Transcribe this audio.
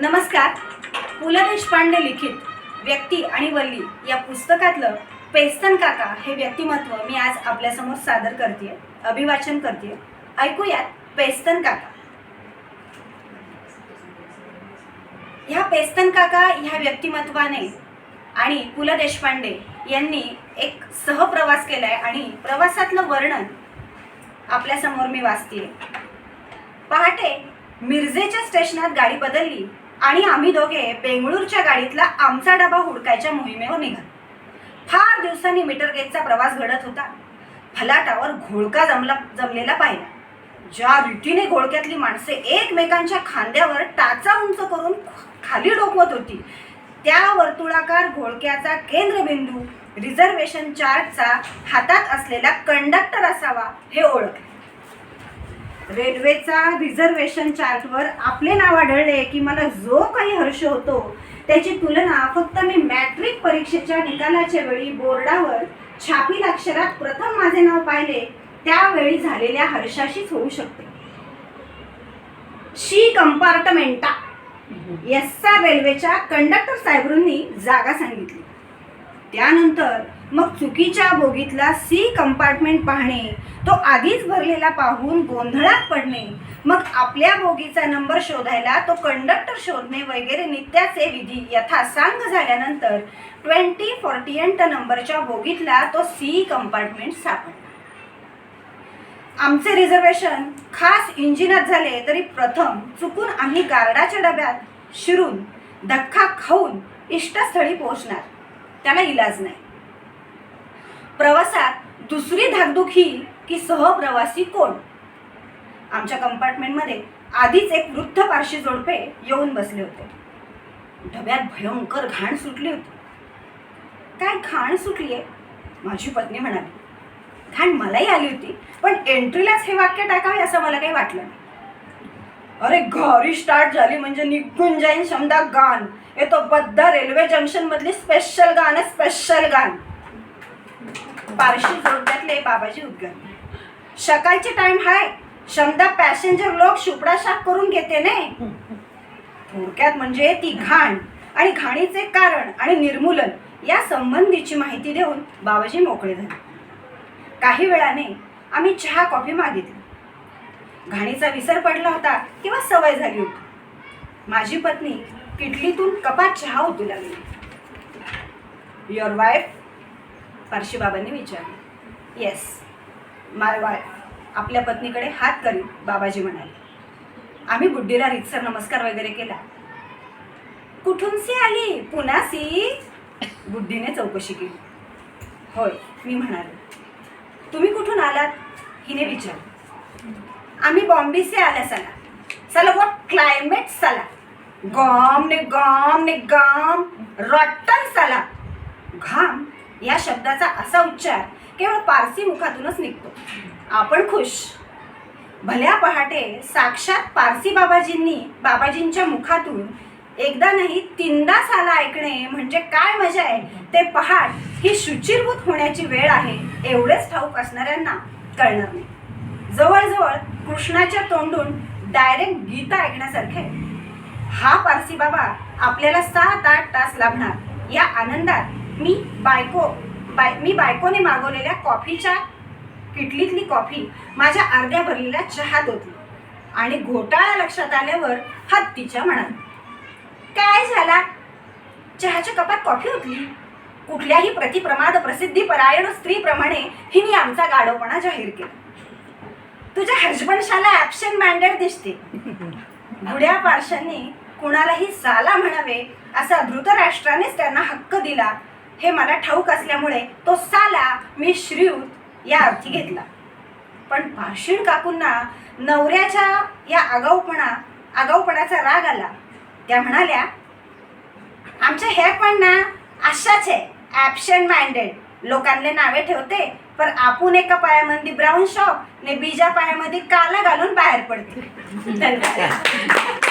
नमस्कार. पु ल देशपांडे लिखित व्यक्ती आणि वल्ली या पुस्तकातलं पेस्तन काका हे व्यक्तिमत्व मी आज आपल्यासमोर सादर करते अभिवाचन करते ऐकूयात पेस्तन काका. ह्या पेस्तन काका ह्या व्यक्तिमत्वाने आणि पु ल देशपांडे यांनी एक सहप्रवास केलाय आणि प्रवासातलं वर्णन आपल्यासमोर मी वाचते पहाटे मिरजेच्या स्टेशनात गाडी बदलली. आणि आम्ही दोघे बेंगळूरच्या गाडीतला आमचा डबा हुडकायच्या मोहिमेवर निघालो. फार दिवसांनी मीटर गेजचा प्रवास घडत होता. फलाटावर घोळका जमला जमलेला पाहिला. ज्या रीतीने घोळक्यातली माणसे एकमेकांच्या खांद्यावर टाचा उंच करून खाली डोकवत होती त्या वर्तुळाकार घोळक्याचा केंद्रबिंदू रिझर्वेशन चार्टचा हातात असलेला कंडक्टर असावा हे ओळखले रेल्वेचा रिझर्वेशन चार्टवर आपले नाव आढळले की मला जो काही हर्ष होतो त्याची तुलना फक्त मी मॅट्रिक परीक्षेच्या निकालाच्या वेळी बोर्डावर छापील अक्षरात प्रथम माझे नाव पाहिले त्यावेळी झालेल्या हर्षाशीच होऊ शकते. शी कंपार्टमेंटा यस्सा रेल्वेच्या कंडक्टर साहेबांनी जागा सांगितली. त्यानंतर मग चुकीच्या बोगीतला सी कंपार्टमेंट पाहणे तो आधीच भरलेला पाहून गोंधळात पडणे मग आपल्या बोगीचा नंबर शोधायला तो कंडक्टर शोधणे वगैरे नित्याचे विधी यथासांग झाल्यानंतर ट्वेंटी फोर्टी एंट नंबरच्या बोगीतला तो सी कंपार्टमेंट सापडला. आमचे रिझर्वेशन खास इंजिनात झाले तरी प्रथम चुकून आम्ही गार्डाच्या डब्यात शिरून धक्का खाऊन इष्टस्थळी पोहोचणार. त्याला इलाज नाही. प्रवासात दुसरी धाकधूक ही की सहप्रवासी कोण? आमच्या कंपार्टमेंटमध्ये आधीच एक वृद्ध पारशी जोडपे येऊन बसले होते. डब्यात भयंकर घाण सुटली होती. काय घाण सुटली आहे माझी पत्नी म्हणाली. घाण मलाही आली होती पण एंट्रीलाच हे वाक्य टाकावे असं मला काही वाटलं नाही. अरे घरी स्टार्ट झाली म्हणजे निघून जाईन समजा गाण. येतो बद्ध रेल्वे जंक्शन मधली स्पेशल गाणं स्पेशल गाण. पारशी जोडण्यातले बाबाजी उद्गार सकाळचे टाइम हाय. समजा पॅसेंजर लोक शुपडा शाक करून घेते ने. थोडक्यात म्हणजे ती घाण. आणि घाणीचे कारण आणि निर्मूलन या संबंधीची माहिती देऊन बाबाजी मोकळे झाले. काही वेळाने आम्ही चहा कॉफी मागितली. घाणीचा विसर पडला होता किंवा सवय झाली होती. माझी पत्नी किटलीतून कपात चहा ओतू लागली. युअर वाईफ पारशीबाबांनी विचारले. येस माय वाईफ आपल्या पत्नीकडे हात करीत बाबाजी म्हणाले. आम्ही गुड्डीला रितसर नमस्कार वगैरे केला. कुठून सी आली? पुन्हा सी? बुद्धीने चौकशी केली. होय मी म्हणाले. तुम्ही कुठून आलात? हिने विचारलं. आम्ही बॉम्बे से आल्या साला. साला वो क्लायमेट साला? गॉम ने गॉम ने गॉम रॉटन साला. घाम या शब्दाचा असा उच्चार केवळ पारसी मुखातूनच निघतो. आपण खुश. भल्या पहाटे साक्षात पारसी बाबाजींनी बाबाजींच्या मुखातून एकदा नाही तीनदा साला ऐकणे म्हणजे काय मजा आहे? ते पहाट ही शुचिरभूत होण्याची वेळ आहे एवढेच ठाऊक असणाऱ्यांना कळणार नाही. जवळजवळ कृष्णाच्या तोंडून डायरेक्ट गीता ऐकण्यासारखे. हा पारसी बाबा आपल्याला सात आठ तास लागणार. या आनंदात मी बायको बाय मी बायकोने मागवलेल्या कॉफीच्या किटलीतली कॉफी माझ्या अर्ध्या भरलेल्या चहात होती आणि घोटाळा लक्षात आल्यावर हत्तीच्या म्हणाल काय झाला? चहाच्या कपात कॉफी होतली कुठल्याही प्रतिप्रमाद प्रसिद्धी परायण स्त्रीप्रमाणे हिने आमचा गाढवपणा जाहीर केला. तुझ्या हजबंडशाला ॲबसेंट मॅन्डेट दिसते. बुड्या पारशांनी कुणालाही साला म्हणावे असा धृतराष्ट्रानेच त्यांना हक्क दिला. हे मला ठाऊक असल्यामुळे तो साला मी श्रीयुत या अर्थी घेतला. पण पाषीण काकूंना नवऱ्याच्या या आगाऊपणा आगाऊपणाचा राग आला. त्या म्हणाल्या आमच्या हे पण ना अशाच आहे ॲबसेंट माइंडेड लोकांना नावे ठेवते पण आपण एका पायामध्ये ब्राऊन शॉप ने बीजा पायामध्ये काला घालून बाहेर पडते. धन्यवाद.